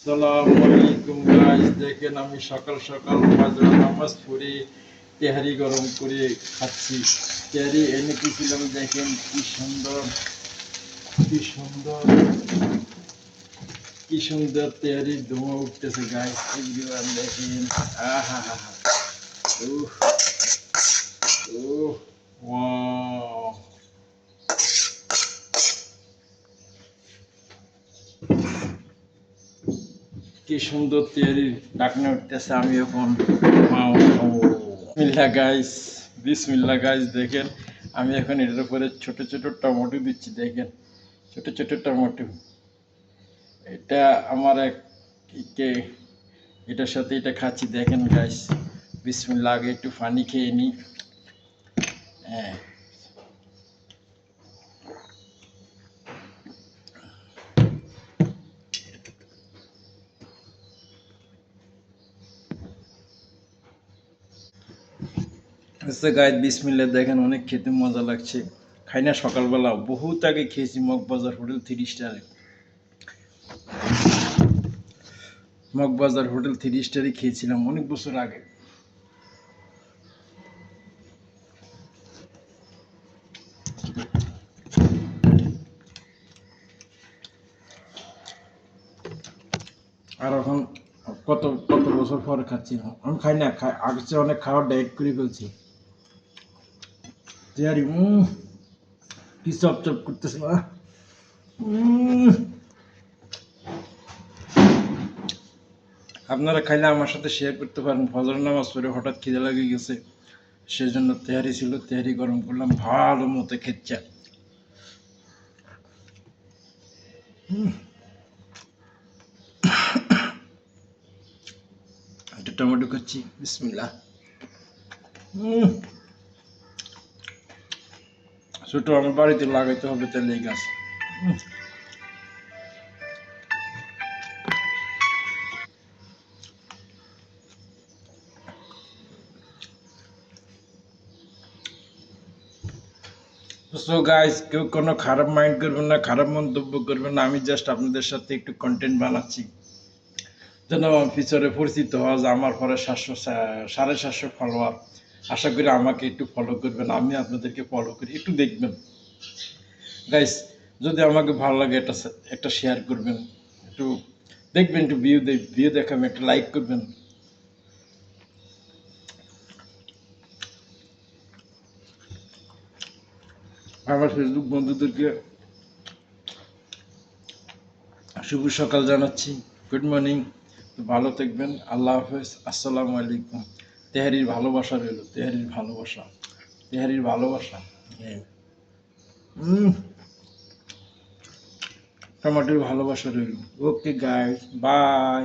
আসসালামু আলাইকুম গাইস দেখেন আমি সকাল সকাল ফজর নামাজ পড়ে তেহারি গরম করে খাচ্ছি। তেহারি এনে দিয়েছিলাম দেখেন কি সুন্দর কি সুন্দর কি সুন্দর তেহারি ধোঁয়া উঠতেছে গাইস এগুলো দেখেন আহা হা হা কি সুন্দর তৈরি ডাকনা উঠতেছে, আমি এখন বিসমিল্লা গাইস বিসমিল্লা গাইস দেখেন, আমি এখন এটার উপরে ছোট ছোট টমেটো দিচ্ছি, দেখেন, ছোট ছোট টমেটো। এটা আমার এক এটার সাথে এটা খাচ্ছি, দেখেন গাইস বিসমিল্লা আগে একটু পানি খেয়ে নিই হ্যাঁ। আচ্ছা গাইড বিসমিল্লা দেখেন অনেক খেতে মজা লাগছে। খাই না সকালবেলা, বহুত আগে খেয়েছি, মগবাজার হোটেল থ্রি স্টারে মগবাজার হোটেল থ্রি স্টারে খেয়েছিলাম অনেক বছর আগে। আর এখন কত কত বছর পরে খাচ্ছি। আমি খাই না, খাই আগে অনেক খাওয়ার ডায়েট করে ফেলছি। তেয়ারি উম কি চপ চপ করতেছে উম। আপনারা খাইলে আমার সাথে শেয়ার করতে পারেন। ফজর নামাজ পরে হঠাৎ খিদে লাগে গেছে। সেজন্য তেহারি ছিল তেহারি গরম করলাম ভালো মতো খেচ্ছে একটা টমেটো খাচ্ছি বিসমিল্লাহ। উম। ছোট, আমার বাড়িতে লাগাইতে হবে তাহলে এই গাছ। সো গাইস কেউ কোনো খারাপ মাইন্ড করবেন না, খারাপ মন্তব্য করবেন না। আমি জাস্ট আপনাদের সাথে একটু কন্টেন্ট বানাচ্ছি। যেন ফিচারে পরিচিত হওয়া যায়, আমার পরে সাতশো সাড়ে সাতশো ফলোয়ার আশা করি আমাকে একটু ফলো করবেন, আমি আপনাদেরকে ফলো করি, একটু দেখবেন। গাইস যদি আমাকে ভালো লাগে একটা একটা শেয়ার করবেন, একটু দেখবেন, একটু ভিউ ভিউ দেখাবেন একটা লাইক করবেন। আমার ফেসবুক বন্ধুদেরকে শুভ সকাল জানাচ্ছি। গুড মর্নিং ভালো থাকবেন। আল্লাহ হাফেজ। আসসালামু আলাইকুম। তেহারির ভালোবাসা রইল তেহারির ভালোবাসা তেহারির ভালোবাসা। টমাটোর ভালোবাসা রইল। Okay guys bye